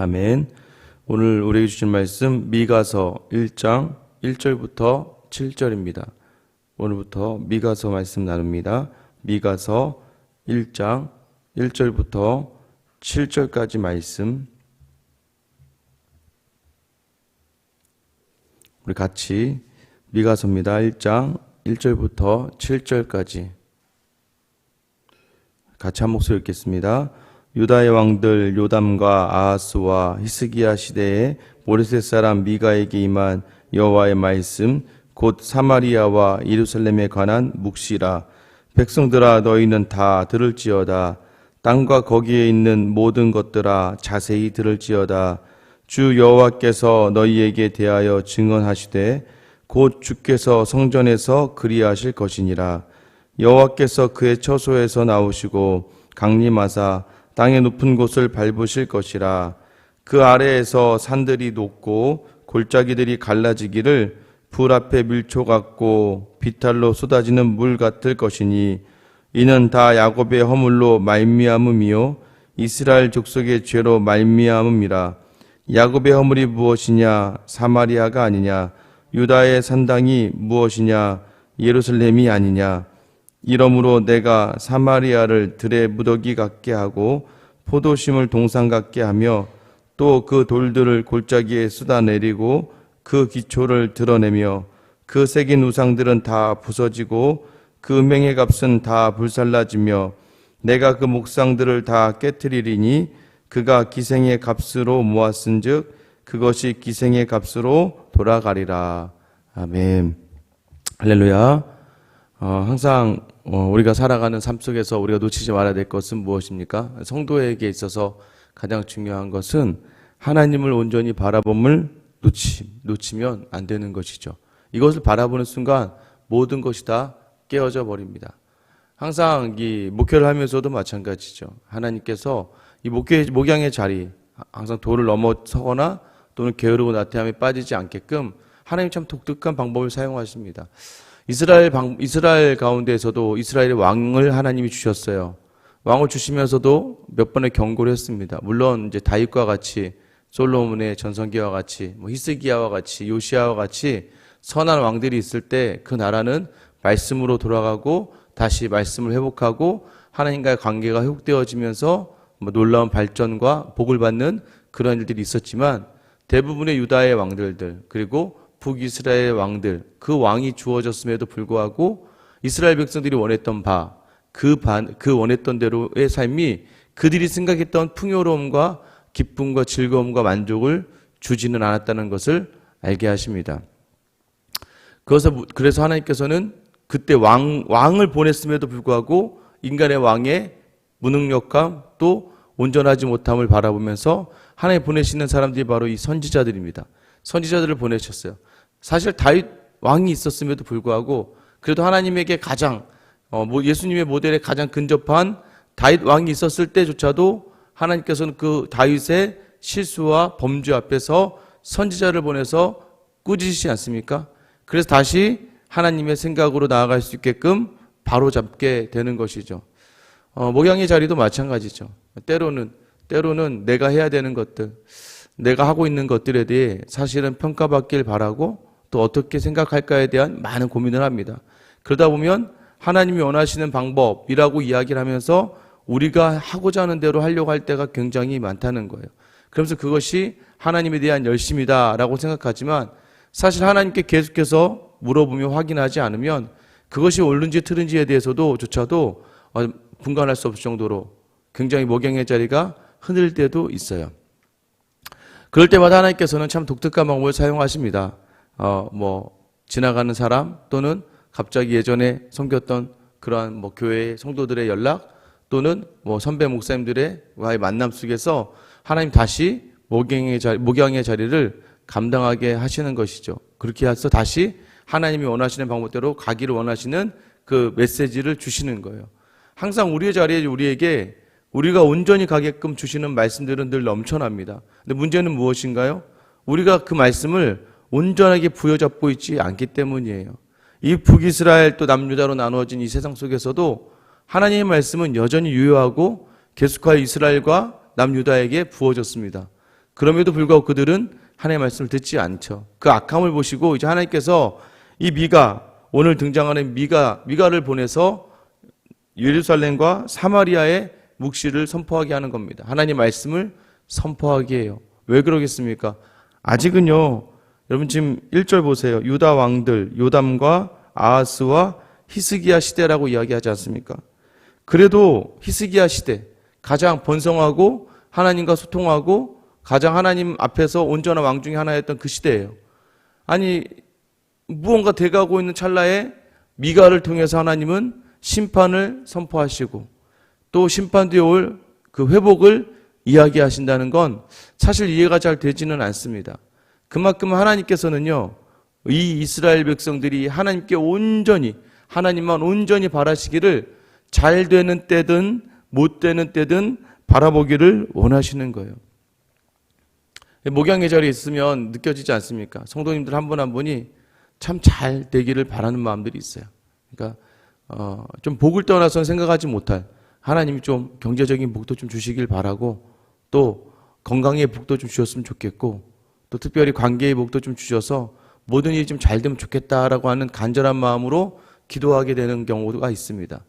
아멘. 오늘 우리에게 주신 말씀 미가서 1장 1절부터 7절입니다. 오늘부터 미가서 말씀 나눕니다. 미가서 1장 1절부터 7절까지 말씀 우리 같이 미가서입니다. 1장 1절부터 7절까지 같이 한 목소리 읽겠습니다. 유다의 왕들 요담과 아하스와 히스기야 시대에 모레셋 사람 미가에게 임한 여호와의 말씀 곧 사마리아와 예루살렘에 관한 묵시라. 백성들아 너희는 다 들을지어다. 땅과 거기에 있는 모든 것들아 자세히 들을지어다. 주 여호와께서 너희에게 대하여 증언하시되 곧 주께서 성전에서 그리하실 것이니라. 여호와께서 그의 처소에서 나오시고 강림하사 땅의 높은 곳을 밟으실 것이라. 그 아래에서 산들이 높고 골짜기들이 갈라지기를 불 앞에 밀초 같고 비탈로 쏟아지는 물 같을 것이니 이는 다 야곱의 허물로 말미암음이요 이스라엘 족속의 죄로 말미암음이라. 야곱의 허물이 무엇이냐? 사마리아가 아니냐? 유다의 산당이 무엇이냐? 예루살렘이 아니냐 이러므로 내가 사마리아를 들의 무더기 같게 하고 포도심을 동상 같게 하며 또 그 돌들을 골짜기에 쏟아 내리고 그 기초를 드러내며 그 새긴 우상들은 다 부서지고 그 맹의 값은 다 불살라지며 내가 그 목상들을 다 깨뜨리리니 그가 기생의 값으로 모았은즉 그것이 기생의 값으로 돌아가리라. 아멘. 할렐루야 어, 항상 어, 우리가 살아가는 삶 속에서 우리가 놓치지 말아야 될 것은 무엇입니까? 성도에게 있어서 가장 중요한 것은 하나님을 온전히 바라봄을 놓치, 놓치면 안 되는 것이죠. 이것을 바라보는 순간 모든 것이 다 깨어져 버립니다. 항상 이 목회를 하면서도 마찬가지죠. 하나님께서 이 목회, 목양의 자리, 항상 돌을 넘어서거나 또는 게으르고 나태함에 빠지지 않게끔 하나님 참 독특한 방법을 사용하십니다. 이스라엘 방, 이스라엘 가운데에서도 이스라엘의 왕을 하나님이 주셨어요. 왕을 주시면서도 몇 번의 경고를 했습니다. 물론 이제 다윗과 같이 솔로몬의 전성기와 같이 뭐 히스기야와 같이 요시아와 같이 선한 왕들이 있을 때 그 나라는 말씀으로 돌아가고 다시 말씀을 회복하고 하나님과의 관계가 회복되어지면서 뭐 놀라운 발전과 복을 받는 그런 일들이 있었지만 대부분의 유다의 왕들들 그리고 북이스라엘 왕들 그 왕이 주어졌음에도 불구하고 이스라엘 백성들이 원했던 바 그 반, 그 원했던 대로의 삶이 그들이 생각했던 풍요로움과 기쁨과 즐거움과 만족을 주지는 않았다는 것을 알게 하십니다. 그래서, 그래서 하나님께서는 그때 왕, 왕을 보냈음에도 불구하고 인간의 왕의 무능력감 또 온전하지 못함을 바라보면서 하나님 보내시는 사람들이 바로 이 선지자들입니다. 선지자들을 보내셨어요. 사실 다윗 왕이 있었음에도 불구하고 그래도 하나님에게 가장 어, 예수님의 모델에 가장 근접한 다윗 왕이 있었을 때조차도 하나님께서는 그 다윗의 실수와 범죄 앞에서 선지자를 보내서 꾸짖으시지 않습니까? 그래서 다시 하나님의 생각으로 나아갈 수 있게끔 바로 잡게 되는 것이죠. 어, 목양의 자리도 마찬가지죠. 때로는 때로는 내가 해야 되는 것들, 내가 하고 있는 것들에 대해 사실은 평가받길 바라고 또 어떻게 생각할까에 대한 많은 고민을 합니다. 그러다 보면 하나님이 원하시는 방법이라고 이야기를 하면서 우리가 하고자 하는 대로 하려고 할 때가 굉장히 많다는 거예요. 그러면서 그것이 하나님에 대한 열심이다라고 생각하지만 사실 하나님께 계속해서 물어보며 확인하지 않으면 그것이 옳은지 틀은지에 대해서도 조차도 어, 분간할 수 없을 정도로 굉장히 목양의 자리가 흔들 때도 있어요. 그럴 때마다 하나님께서는 참 독특한 방법을 사용하십니다. 어, 뭐, 지나가는 사람 또는 갑자기 예전에 섬겼던 그러한 뭐 교회 성도들의 연락 또는 뭐 선배 목사님들의 와의 만남 속에서 하나님 다시 목양의 자리, 목양의 자리를 감당하게 하시는 것이죠. 그렇게 해서 다시 하나님이 원하시는 방법대로 가기를 원하시는 그 메시지를 주시는 거예요. 항상 우리의 자리에 우리에게 우리가 온전히 가게끔 주시는 말씀들은 늘 넘쳐납니다. 근데 문제는 무엇인가요? 우리가 그 말씀을 온전하게 부여잡고 있지 않기 때문이에요. 이 북이스라엘 또 남유다로 나누어진 이 세상 속에서도 하나님의 말씀은 여전히 유효하고 계속하여 이스라엘과 남유다에게 부어졌습니다. 그럼에도 불구하고 그들은 하나님의 말씀을 듣지 않죠. 그 악함을 보시고 이제 하나님께서 이 미가 오늘 등장하는 미가 미가를 보내서 예루살렘과 사마리아의 묵시를 선포하게 하는 겁니다. 하나님 말씀을 선포하게 해요. 왜 그러겠습니까? 아직은요. 여러분 지금 1절 보세요. 유다 왕들 요담과 아하스와 히스기야 시대라고 이야기하지 않습니까? 그래도 히스기야 시대 가장 번성하고 하나님과 소통하고 가장 하나님 앞에서 온전한 왕 중에 하나였던 그 시대예요. 아니 무언가 돼가고 있는 찰나에 미가를 통해서 하나님은 심판을 선포하시고 또 심판 뒤에 올 그 회복을 이야기하신다는 건 사실 이해가 잘 되지는 않습니다. 그만큼 하나님께서는요, 이 이스라엘 백성들이 하나님께 온전히, 하나님만 온전히 바라시기를 잘 되는 때든 못 되는 때든 바라보기를 원하시는 거예요. 목양의 자리에 있으면 느껴지지 않습니까? 성도님들 한 분한 분이 참 잘 되기를 바라는 마음들이 있어요. 그러니까 어, 좀 복을 떠나서 생각하지 못할 하나님이 좀 경제적인 복도 좀 주시길 바라고 또 건강의 복도 좀 주셨으면 좋겠고 또 특별히 관계의 복도 좀 주셔서 모든 일이 좀 잘 되면 좋겠다라고 하는 간절한 마음으로 기도하게 되는 경우가 있습니다.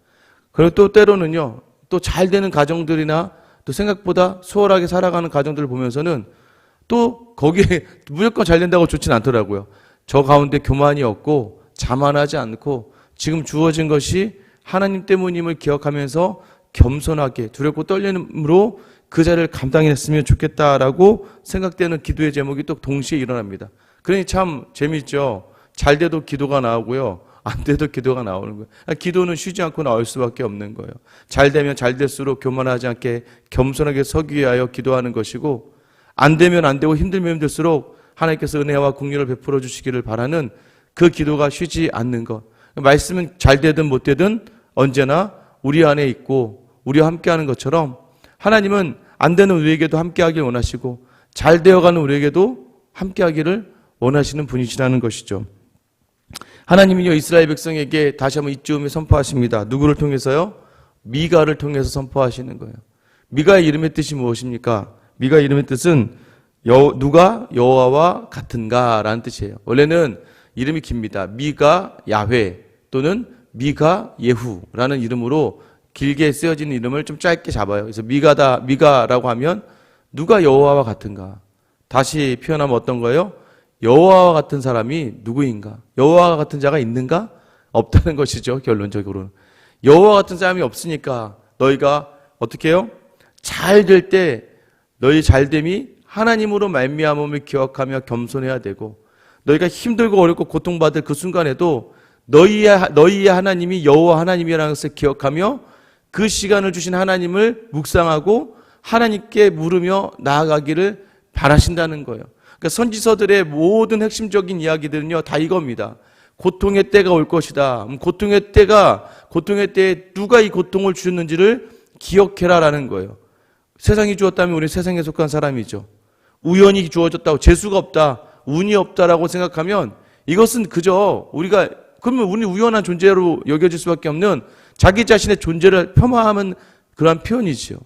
그리고 또 때로는요, 또 잘 되는 가정들이나 또 생각보다 수월하게 살아가는 가정들을 보면서는 또 거기에 무조건 잘 된다고 좋진 않더라고요. 저 가운데 교만이 없고 자만하지 않고 지금 주어진 것이 하나님 때문임을 기억하면서 겸손하게 두렵고 떨림으로 그 자리를 감당했으면 좋겠다라고 생각되는 기도의 제목이 또 동시에 일어납니다. 그러니 참 재밌죠. 잘 돼도 기도가 나오고요. 안 돼도 기도가 나오는 거예요. 기도는 쉬지 않고 나올 수밖에 없는 거예요. 잘 되면 잘 될수록 교만하지 않게 겸손하게 서기 위하여 기도하는 것이고 안 되면 안 되고 힘들면 힘들수록 하나님께서 은혜와 국리를 베풀어 주시기를 바라는 그 기도가 쉬지 않는 것. 말씀은 잘 되든 못 되든 언제나 우리 안에 있고 우리와 함께하는 것처럼 하나님은 안 되는 우리에게도 함께 하길 원하시고 잘 되어가는 우리에게도 함께 하기를 원하시는 분이시라는 것이죠. 하나님은요 이스라엘 백성에게 다시 한번 이쯤에 선포하십니다. 누구를 통해서요? 미가를 통해서 선포하시는 거예요. 미가의 이름의 뜻이 무엇입니까? 미가의 이름의 뜻은 여, 누가 여호와와 같은가라는 뜻이에요. 원래는 이름이 깁니다. 미가 야훼 또는 미가 예후라는 이름으로 길게 쓰여진 이름을 좀 짧게 잡아요. 그래서 미가다 미가라고 하면 누가 여호와와 같은가? 다시 표현하면 어떤 거예요? 여호와와 같은 사람이 누구인가? 여호와와 같은 자가 있는가? 없다는 것이죠. 결론적으로는 여호와 같은 사람이 없으니까 너희가 어떻게 해요? 잘 될 때 너희 잘됨이 하나님으로 말미암음을 기억하며 겸손해야 되고 너희가 힘들고 어렵고 고통받을 그 순간에도 너희의 너희의 하나님이 여호와 하나님이라는 것을 기억하며 그 시간을 주신 하나님을 묵상하고 하나님께 물으며 나아가기를 바라신다는 거예요. 그러니까 선지서들의 모든 핵심적인 이야기들은요 다 이겁니다. 고통의 때가 올 것이다. 음, 고통의 때가 고통의 때에 누가 이 고통을 주셨는지를 기억해라라는 거예요. 세상이 주었다면 우리 세상에 속한 사람이죠. 우연히 주어졌다고 재수가 없다, 운이 없다라고 생각하면 이것은 그저 우리가 그러면 우리 우연한 존재로 여겨질 수밖에 없는 자기 자신의 존재를 폄하하는 그러한 표현이지요.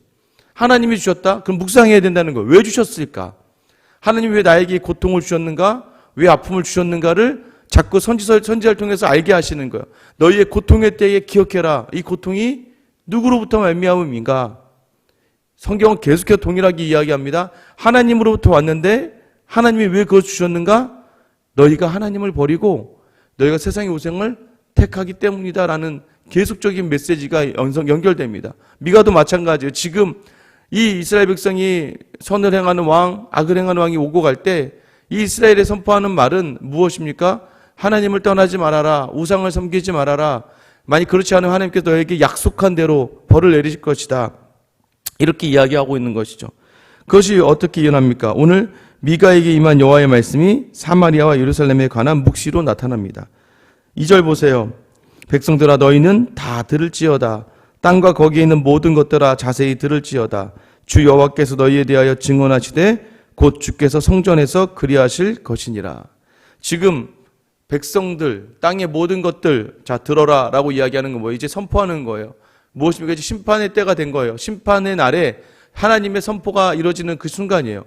하나님이 주셨다? 그럼 묵상해야 된다는 거예요. 왜 주셨을까? 하나님이 왜 나에게 고통을 주셨는가? 왜 아픔을 주셨는가를 자꾸 선지서, 선지를 통해서 알게 하시는 거예요. 너희의 고통의 때에 기억해라. 이 고통이 누구로부터 말미암음인가? 성경은 계속해서 동일하게 이야기합니다. 하나님으로부터 왔는데 하나님이 왜 그걸 주셨는가? 너희가 하나님을 버리고 너희가 세상의 우생을 택하기 때문이다라는 계속적인 메시지가 연결됩니다. 미가도 마찬가지예요. 지금 이 이스라엘 백성이 선을 행하는 왕, 악을 행하는 왕이 오고 갈 때 이 이스라엘에 선포하는 말은 무엇입니까? 하나님을 떠나지 말아라. 우상을 섬기지 말아라. 만약 그렇지 않으면 하나님께서 너에게 약속한 대로 벌을 내리실 것이다. 이렇게 이야기하고 있는 것이죠. 그것이 어떻게 일어납니까? 오늘 미가에게 임한 여호와의 말씀이 사마리아와 예루살렘에 관한 묵시로 나타납니다. 2절 보세요. 백성들아 너희는 다 들을지어다. 땅과 거기에 있는 모든 것들아 자세히 들을지어다. 주 여호와께서 너희에 대하여 증언하시되 곧 주께서 성전에서 그리하실 것이니라. 지금 백성들 땅의 모든 것들 자 들어라라고 이야기하는 건 뭐예요? 이제 선포하는 거예요. 무엇입니까? 이제 심판의 때가 된 거예요. 심판의 날에 하나님의 선포가 이루어지는 그 순간이에요.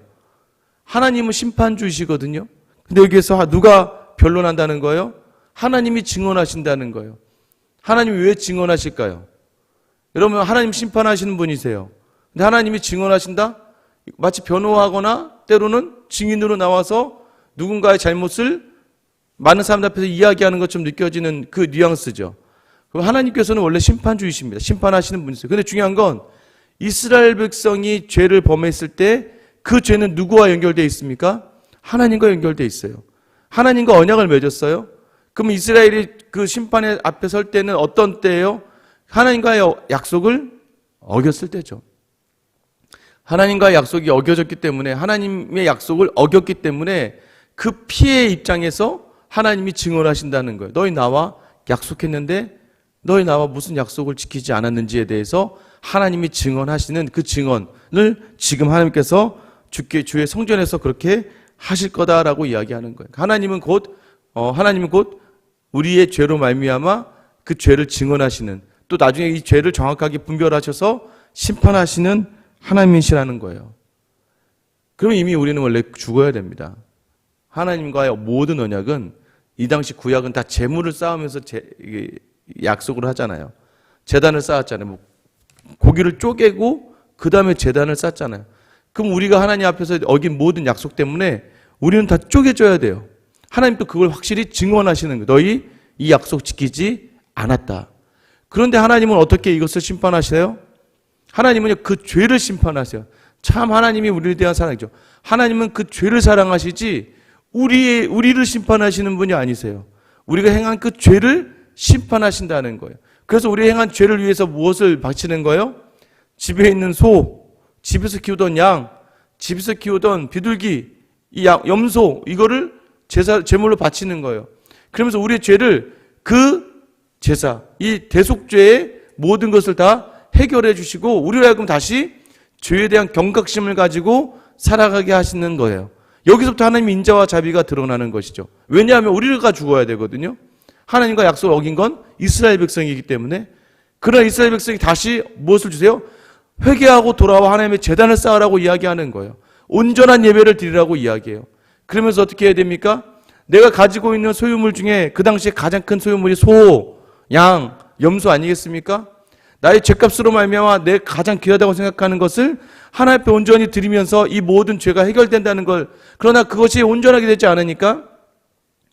하나님은 심판주이시거든요. 근데 여기에서 누가 변론한다는 거예요? 하나님이 증언하신다는 거예요. 하나님이 왜 증언하실까요? 여러분 하나님 심판하시는 분이세요. 근데 하나님이 증언하신다? 마치 변호하거나 때로는 증인으로 나와서 누군가의 잘못을 많은 사람들 앞에서 이야기하는 것처럼 느껴지는 그 뉘앙스죠. 그럼 하나님께서는 원래 심판주이십니다. 심판하시는 분이세요. 근데 중요한 건 이스라엘 백성이 죄를 범했을 때 그 죄는 누구와 연결되어 있습니까? 하나님과 연결되어 있어요. 하나님과 언약을 맺었어요. 그럼 이스라엘이 그 심판의 앞에 설 때는 어떤 때예요? 하나님과의 약속을 어겼을 때죠. 하나님과의 약속이 어겨졌기 때문에 하나님의 약속을 어겼기 때문에 그 피해의 입장에서 하나님이 증언하신다는 거예요. 너희 나와 약속했는데 너희 나와 무슨 약속을 지키지 않았는지에 대해서 하나님이 증언하시는 그 증언을 지금 하나님께서 주께 주의 성전에서 그렇게 하실 거다라고 이야기하는 거예요. 하나님은 곧 어, 하나님은 곧 우리의 죄로 말미암아 그 죄를 증언하시는 또 나중에 이 죄를 정확하게 분별하셔서 심판하시는 하나님이시라는 거예요. 그럼 이미 우리는 원래 죽어야 됩니다. 하나님과의 모든 언약은 이 당시 구약은 다 재물을 쌓으면서 제, 약속을 하잖아요. 재단을 쌓았잖아요. 뭐 고기를 쪼개고 그 다음에 재단을 쌓잖아요. 그럼 우리가 하나님 앞에서 어긴 모든 약속 때문에 우리는 다 쪼개져야 돼요. 하나님도 그걸 확실히 증언하시는 거예요. 너희 이 약속 지키지 않았다. 그런데 하나님은 어떻게 이것을 심판하세요? 하나님은 그 죄를 심판하세요. 참 하나님이 우리에 대한 사랑이죠. 하나님은 그 죄를 사랑하시지 우리 우리를 심판하시는 분이 아니세요. 우리가 행한 그 죄를 심판하신다는 거예요. 그래서 우리 행한 죄를 위해서 무엇을 바치는 거예요? 집에 있는 소, 집에서 키우던 양, 집에서 키우던 비둘기, 이 양, 염소 이거를 제사 제물로 바치는 거예요. 그러면서 우리의 죄를 그 제사, 이 대속죄의 모든 것을 다 해결해 주시고 우리로 하여금 다시 죄에 대한 경각심을 가지고 살아가게 하시는 거예요. 여기서부터 하나님의 인자와 자비가 드러나는 것이죠. 왜냐하면 우리가 죽어야 되거든요. 하나님과 약속을 어긴 건 이스라엘 백성이기 때문에 그러나 이스라엘 백성이 다시 무엇을 주세요? 회개하고 돌아와 하나님의 재단을 쌓으라고 이야기하는 거예요. 온전한 예배를 드리라고 이야기해요. 그러면서 어떻게 해야 됩니까? 내가 가지고 있는 소유물 중에 그 당시에 가장 큰 소유물이 소, 양, 염소 아니겠습니까? 나의 죄값으로 말미암아 내 가장 귀하다고 생각하는 것을 하나님 앞에 온전히 드리면서 이 모든 죄가 해결된다는 걸 그러나 그것이 온전하게 되지 않으니까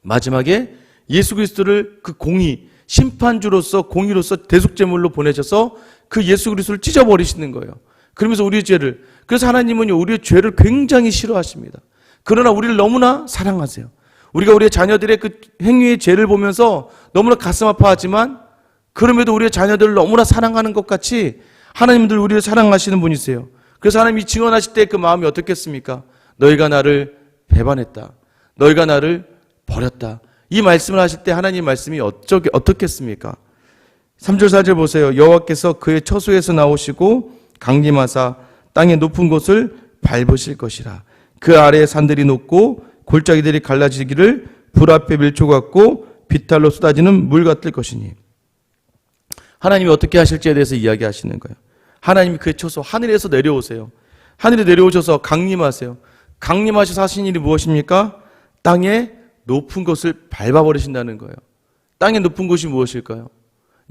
마지막에 예수 그리스도를 그 공의 심판주로서 공의로서 대속제물로 보내셔서 그 예수 그리스도를 찢어버리시는 거예요. 그러면서 우리의 죄를 그래서 하나님은 우리의 죄를 굉장히 싫어하십니다. 그러나 우리를 너무나 사랑하세요. 우리가 우리의 자녀들의 그 행위의 죄를 보면서 너무나 가슴 아파하지만 그럼에도 우리의 자녀들을 너무나 사랑하는 것 같이 하나님들 우리를 사랑하시는 분이세요. 그래서 하나님이 증언하실 때 그 마음이 어떻겠습니까? 너희가 나를 배반했다. 너희가 나를 버렸다. 이 말씀을 하실 때 하나님 말씀이 어쩌게 어떻겠습니까? 3절 4절 보세요. 여호와께서 그의 처소에서 나오시고 강림하사 땅의 높은 곳을 밟으실 것이라. 그 아래에 산들이 높고 골짜기들이 갈라지기를 불 앞에 밀초 같고 비탈로 쏟아지는 물 같을 것이니. 하나님이 어떻게 하실지에 대해서 이야기하시는 거예요. 하나님이 그의 처소 하늘에서 내려오세요. 하늘에 내려오셔서 강림하세요. 강림하셔서 하신 일이 무엇입니까? 땅에 높은 것을 밟아버리신다는 거예요. 땅에 높은 곳이 무엇일까요?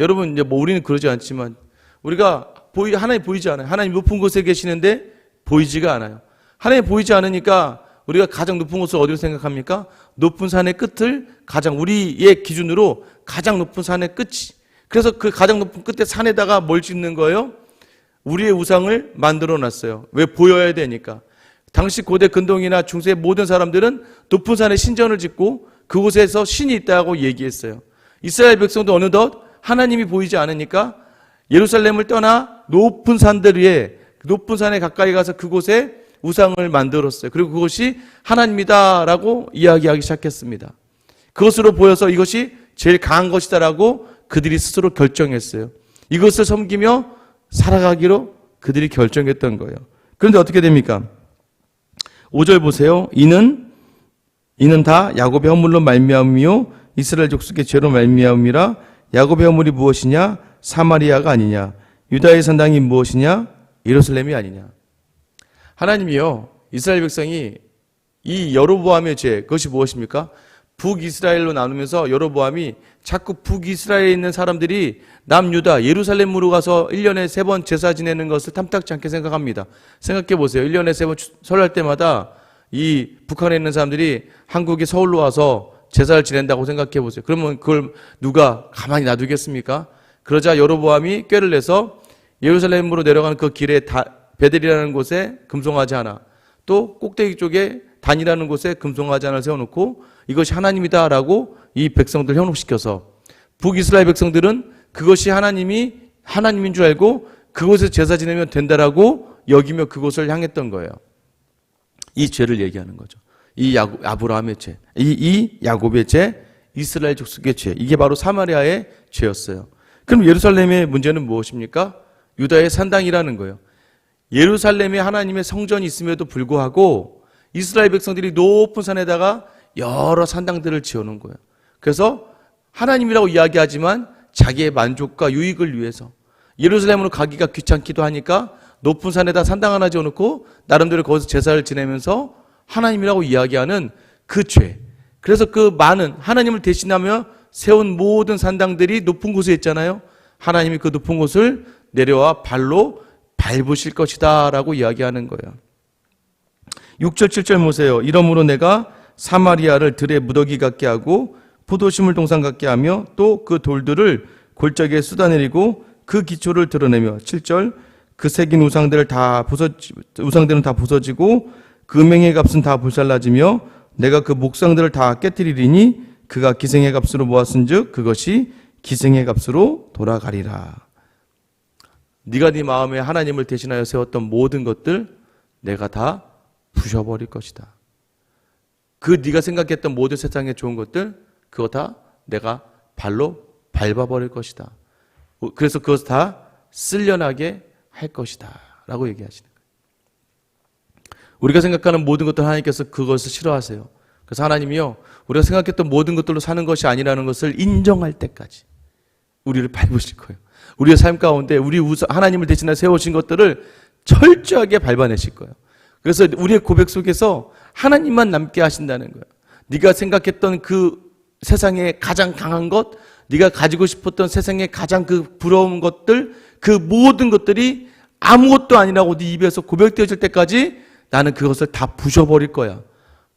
여러분 이제 뭐 우리는 그러지 않지만 우리가 보이 하나님 보이지 않아요. 하나님 높은 곳에 계시는데 보이지가 않아요. 하나님 보이지 않으니까 우리가 가장 높은 곳을 어디로 생각합니까? 높은 산의 끝을 가장 우리의 기준으로 가장 높은 산의 끝이 그래서 그 가장 높은 끝에 산에다가 뭘 짓는 거예요? 우리의 우상을 만들어 놨어요. 왜 보여야 되니까. 당시 고대 근동이나 중세 모든 사람들은 높은 산에 신전을 짓고 그곳에서 신이 있다고 얘기했어요. 이스라엘 백성도 어느덧 하나님이 보이지 않으니까 예루살렘을 떠나 높은 산들 위에 높은 산에 가까이 가서 그곳에 우상을 만들었어요. 그리고 그것이 하나님이다라고 이야기하기 시작했습니다. 그것으로 보여서 이것이 제일 강한 것이다라고 그들이 스스로 결정했어요. 이것을 섬기며 살아가기로 그들이 결정했던 거예요. 그런데 어떻게 됩니까? 5절 보세요. 이는 이는 다 야곱의 허물로 말미암이요 이스라엘 족속의 죄로 말미암이라 야곱의 허물이 무엇이냐? 사마리아가 아니냐? 유다의 산당이 무엇이냐? 예루살렘이 아니냐? 하나님이요 이스라엘 백성이 이 여로보암의 죄, 그것이 무엇입니까? 북이스라엘로 나누면서 여로보암이 자꾸 북이스라엘에 있는 사람들이 남유다 예루살렘으로 가서 1년에 세 번 제사 지내는 것을 탐탁지 않게 생각합니다. 생각해 보세요. 1년에 세 번 설날 때마다 이 북한에 있는 사람들이 한국에 서울로 와서 제사를 지낸다고 생각해 보세요. 그러면 그걸 누가 가만히 놔두겠습니까? 그러자 여로보암이 꾀를 내서 예루살렘으로 내려가는 그 길에 다, 베델이라는 곳에 금송아지 하나, 또 꼭대기 쪽에 단이라는 곳에 금송아지 하나를 세워놓고 이것이 하나님이다라고 이 백성들 현혹시켜서 북이스라엘 백성들은 그것이 하나님이 하나님인 줄 알고 그곳에서 제사 지내면 된다라고 여기며 그곳을 향했던 거예요. 이 죄를 얘기하는 거죠. 이 야고, 아브라함의 죄, 이, 이 야곱의 죄, 이스라엘 족속의 죄, 이게 바로 사마리아의 죄였어요. 그럼 예루살렘의 문제는 무엇입니까? 유다의 산당이라는 거예요. 예루살렘에 하나님의 성전이 있음에도 불구하고 이스라엘 백성들이 높은 산에다가 여러 산당들을 지어놓은 거예요. 그래서 하나님이라고 이야기하지만 자기의 만족과 유익을 위해서 예루살렘으로 가기가 귀찮기도 하니까 높은 산에다 산당 하나 지어놓고 나름대로 거기서 제사를 지내면서 하나님이라고 이야기하는 그 죄. 그래서 그 많은 하나님을 대신하며 세운 모든 산당들이 높은 곳에 있잖아요. 하나님이 그 높은 곳을 내려와 발로 밟으실 것이다 라고 이야기하는 거예요. 6절 7절 보세요. 이러므로 내가 사마리아를 들의 무더기 같게 하고 포도심을 동산 같게 하며 또 그 돌들을 골짜기에 쏟아내리고 그 기초를 드러내며 7절 그 새긴 우상들을 다 부서 우상들은 다 부서지고 그 맹의 값은 다 불살라지며 내가 그 목상들을 다 깨뜨리리니 그가 기생의 값으로 모았은즉 그것이 기생의 값으로 돌아가리라. 네가 네 마음에 하나님을 대신하여 세웠던 모든 것들 내가 다 부셔버릴 것이다. 그 네가 생각했던 모든 세상의 좋은 것들 그거 다 내가 발로 밟아버릴 것이다. 그래서 그것을 다 쓸려나게 할 것이다. 라고 얘기하시는 거예요. 우리가 생각하는 모든 것들 하나님께서 그것을 싫어하세요. 그래서 하나님이요, 우리가 생각했던 모든 것들로 사는 것이 아니라는 것을 인정할 때까지 우리를 밟으실 거예요. 우리의 삶 가운데 우리 우선 하나님을 대신해 세우신 것들을 철저하게 밟아내실 거예요. 그래서 우리의 고백 속에서 하나님만 남게 하신다는 거예요. 네가 생각했던 그 세상의 가장 강한 것, 네가 가지고 싶었던 세상의 가장 그 부러운 것들, 그 모든 것들이 아무것도 아니라고 네 입에서 고백되어질 때까지 나는 그것을 다 부셔버릴 거야.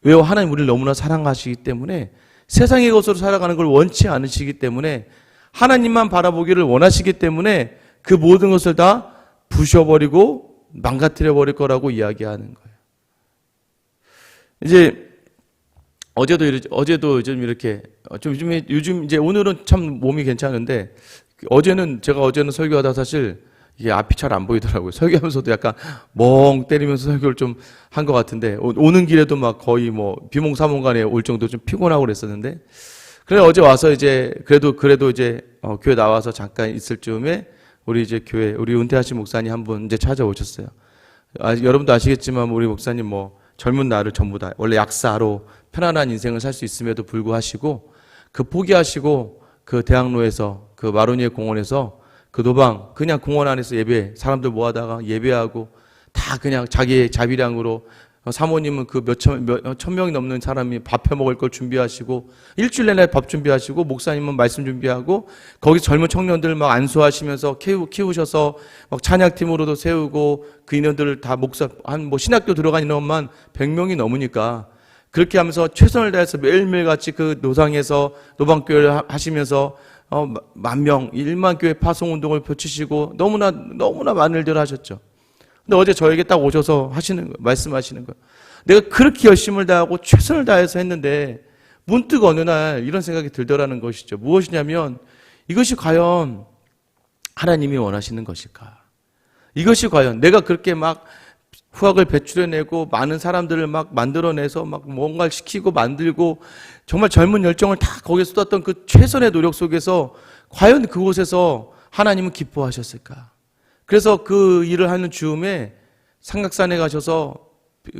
왜요? 하나님 우리를 너무나 사랑하시기 때문에 세상의 것으로 살아가는 걸 원치 않으시기 때문에 하나님만 바라보기를 원하시기 때문에 그 모든 것을 다 부셔버리고 망가뜨려 버릴 거라고 이야기하는 거예요. 이제 어제도 이러, 어제도 좀 이렇게 어, 좀 요즘에 요즘 이제 오늘은 참 몸이 괜찮은데 어제는 제가 어제는 설교하다 사실 이게 앞이 잘 안 보이더라고요. 설교하면서도 약간 멍 때리면서 설교를 좀 한 것 같은데 오- 오는 길에도 막 거의 뭐 비몽사몽간에 올 정도 좀 피곤하고 그랬었는데 그래 어제 와서 이제 그래도 그래도 이제 어, 교회 나와서 잠깐 있을 즈음에 우리 이제 교회 우리 은퇴하신 목사님 한 분 이제 찾아오셨어요. 아, 여러분도 아시겠지만 우리 목사님 뭐 젊은 날을 전부 다 원래 약사로 편안한 인생을 살 수 있음에도 불구하시고 그 포기하시고 그 대학로에서 그 마로니에 공원에서 그 도방 그냥 공원 안에서 예배 사람들 모아다가 예배하고 다 그냥 자기의 자비량으로 어, 사모님은 그 몇천 몇 천 명이 넘는 사람이 밥 해 먹을 걸 준비하시고 일주일 내내 밥 준비하시고 목사님은 말씀 준비하고 거기 젊은 청년들 막 안수하시면서 키우, 키우셔서 막 찬양팀으로도 세우고 그 인원들을 다 목사 한 뭐 신학교 들어간 인원만 100명이 넘으니까 그렇게 하면서 최선을 다해서 매일매일 같이 그 노상에서 노방교회를 하- 하시면서 어, 만 명, 일만 교회 파송 운동을 펼치시고 너무나 너무나 많은 일들을 하셨죠. 근데 어제 저에게 딱 오셔서 하시는 거, 말씀하시는 거예요. 내가 그렇게 열심을 다하고 최선을 다해서 했는데 문득 어느 날 이런 생각이 들더라는 것이죠. 무엇이냐면 이것이 과연 하나님이 원하시는 것일까? 이것이 과연 내가 그렇게 막 후학을 배출해내고 많은 사람들을 막 만들어내서 막 뭔가를 시키고 만들고 정말 젊은 열정을 다 거기에 쏟았던 그 최선의 노력 속에서 과연 그곳에서 하나님은 기뻐하셨을까? 그래서 그 일을 하는 즈음에 삼각산에 가셔서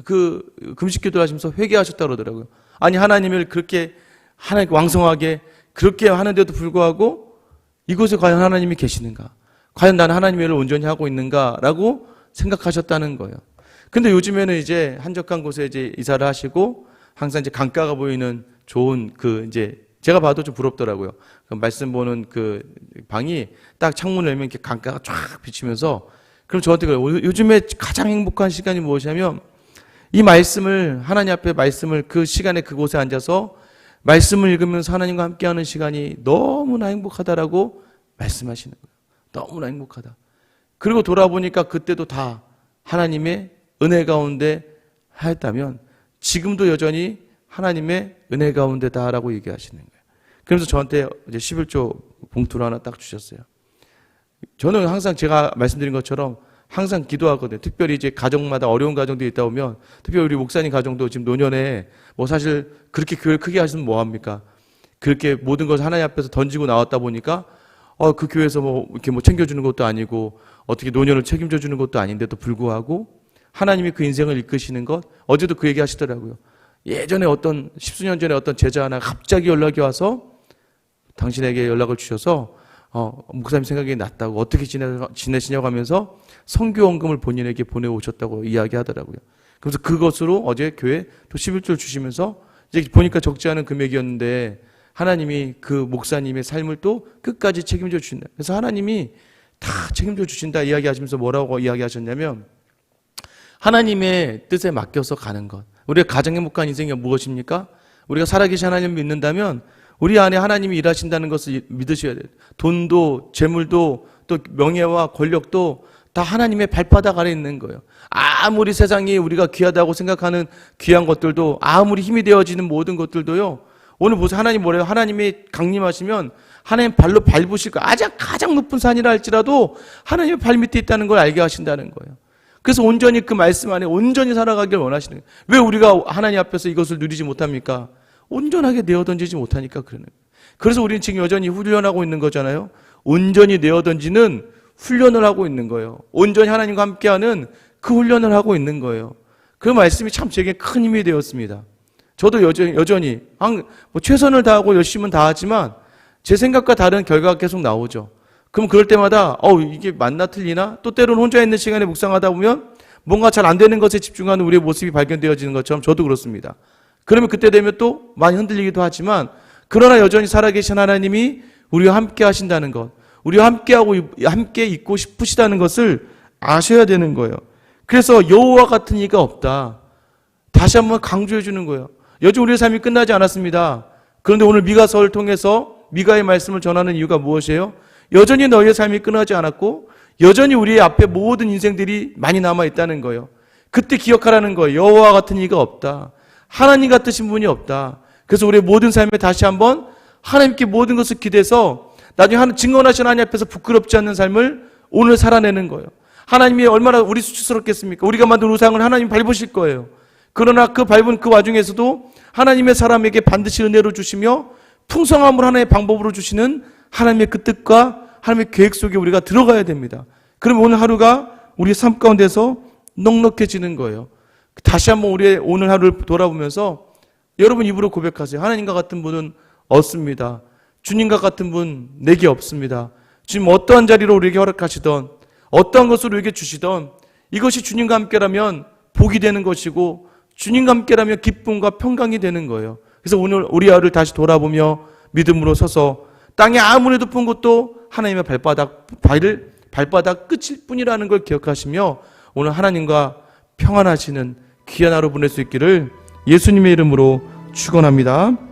그 금식 기도를 하시면서 회개하셨다 그러더라고요. 아니 하나님을 그렇게 하나님 왕성하게 그렇게 하는데도 불구하고 이곳에 과연 하나님이 계시는가? 과연 나는 하나님의 일을 온전히 하고 있는가라고 생각하셨다는 거예요. 근데 요즘에는 이제 한적한 곳에 이제 이사를 하시고 항상 이제 강가가 보이는 좋은 그 이제 제가 봐도 좀 부럽더라고요. 그 말씀 보는 그 방이 딱 창문을 열면 이렇게 강가가 쫙 비치면서 그럼 저한테 그래요. 요- 요즘에 가장 행복한 시간이 무엇이냐면 이 말씀을 하나님 앞에 말씀을 그 시간에 그곳에 앉아서 말씀을 읽으면서 하나님과 함께하는 시간이 너무나 행복하다라고 말씀하시는 거예요. 너무나 행복하다. 그리고 돌아보니까 그때도 다 하나님의 은혜 가운데 하였다면 지금도 여전히 하나님의 은혜 가운데다라고 얘기하시는 거예요. 그러면서 저한테 이제 11조 봉투를 하나 딱 주셨어요. 저는 항상 제가 말씀드린 것처럼 항상 기도하거든요. 특별히 이제 가정마다 어려운 가정들이 있다 보면 특별히 우리 목사님 가정도 지금 노년에 뭐 사실 그렇게 교회를 크게 하시면 뭐 합니까? 그렇게 모든 것을 하나님 앞에서 던지고 나왔다 보니까 어, 그 교회에서 뭐 이렇게 뭐 챙겨주는 것도 아니고 어떻게 노년을 책임져 주는 것도 아닌데도 불구하고 하나님이 그 인생을 이끄시는 것 어제도 그 얘기 하시더라고요. 예전에 어떤 십수년 전에 어떤 제자 하나 갑자기 연락이 와서 당신에게 연락을 주셔서 어, 목사님 생각이 났다고 어떻게 지내, 지내시냐고 하면서 성교원금을 본인에게 보내오셨다고 이야기하더라고요. 그래서 그것으로 어제 교회 또 11조를 주시면서 이제 보니까 적지 않은 금액이었는데 하나님이 그 목사님의 삶을 또 끝까지 책임져 주신다. 그래서 하나님이 다 책임져 주신다 이야기하시면서 뭐라고 이야기하셨냐면 하나님의 뜻에 맡겨서 가는 것. 우리가 가장 행복한 인생이 무엇입니까? 우리가 살아계신 하나님을 믿는다면 우리 안에 하나님이 일하신다는 것을 믿으셔야 돼요. 돈도, 재물도, 또 명예와 권력도 다 하나님의 발바닥 아래 있는 거예요. 아무리 세상이 우리가 귀하다고 생각하는 귀한 것들도 아무리 힘이 되어지는 모든 것들도요. 오늘 보세요. 하나님 뭐래요? 하나님이 강림하시면 하나님 발로 밟으실 거 아주 가장 높은 산이라 할지라도 하나님의 발 밑에 있다는 걸 알게 하신다는 거예요. 그래서 온전히 그 말씀 안에 온전히 살아가길 원하시는 거예요. 왜 우리가 하나님 앞에서 이것을 누리지 못합니까? 온전하게 내어 던지지 못하니까 그러는 거예요. 그래서 우리는 지금 여전히 훈련하고 있는 거잖아요. 온전히 내어 던지는 훈련을 하고 있는 거예요. 온전히 하나님과 함께하는 그 훈련을 하고 있는 거예요. 그 말씀이 참 제게 큰 힘이 되었습니다. 저도 여전히, 여전히 한- 뭐 최선을 다하고 열심은 다하지만 제 생각과 다른 결과가 계속 나오죠. 그럼 그럴 때마다 어 이게 맞나 틀리나 또 때로는 혼자 있는 시간에 묵상하다 보면 뭔가 잘 안 되는 것에 집중하는 우리의 모습이 발견되어지는 것처럼 저도 그렇습니다. 그러면 그때 되면 또 많이 흔들리기도 하지만 그러나 여전히 살아계신 하나님이 우리와 함께 하신다는 것, 우리와 함께하고 함께 있고 싶으시다는 것을 아셔야 되는 거예요. 그래서 여호와 같은 이가 없다. 다시 한번 강조해 주는 거예요. 여전 우리의 삶이 끝나지 않았습니다. 그런데 오늘 미가서를 통해서 미가의 말씀을 전하는 이유가 무엇이에요? 여전히 너희의 삶이 끝나지 않았고 여전히 우리의 앞에 모든 인생들이 많이 남아 있다는 거예요. 그때 기억하라는 거예요. 여호와 같은 이가 없다. 하나님 같으신 분이 없다. 그래서 우리의 모든 삶에 다시 한번 하나님께 모든 것을 기대서 나중에 하나 증언하신 하나님 앞에서 부끄럽지 않는 삶을 오늘 살아내는 거예요. 하나님이 얼마나 우리 수치스럽겠습니까? 우리가 만든 우상을 하나님 밟으실 거예요. 그러나 그 밟은 그 와중에서도 하나님의 사람에게 반드시 은혜로 주시며 풍성함을 하나의 방법으로 주시는 하나님의 그 뜻과 하나님의 계획 속에 우리가 들어가야 됩니다. 그럼 오늘 하루가 우리 삶 가운데서 넉넉해지는 거예요. 다시 한번 우리의 오늘 하루를 돌아보면서 여러분 입으로 고백하세요. 하나님과 같은 분은 없습니다. 주님과 같은 분 내게 없습니다. 주님 어떠한 자리로 우리에게 허락하시던 어떠한 것으로 우리에게 주시던 이것이 주님과 함께라면 복이 되는 것이고 주님과 함께라면 기쁨과 평강이 되는 거예요. 그래서 오늘 우리 하루를 다시 돌아보며 믿음으로 서서 땅에 아무리 높은 곳도 하나님의 발바닥 발을 발바닥 끝일 뿐이라는 걸 기억하시며 오늘 하나님과 평안하시는 귀한 하루 보낼 수 있기를 예수님의 이름으로 축원합니다.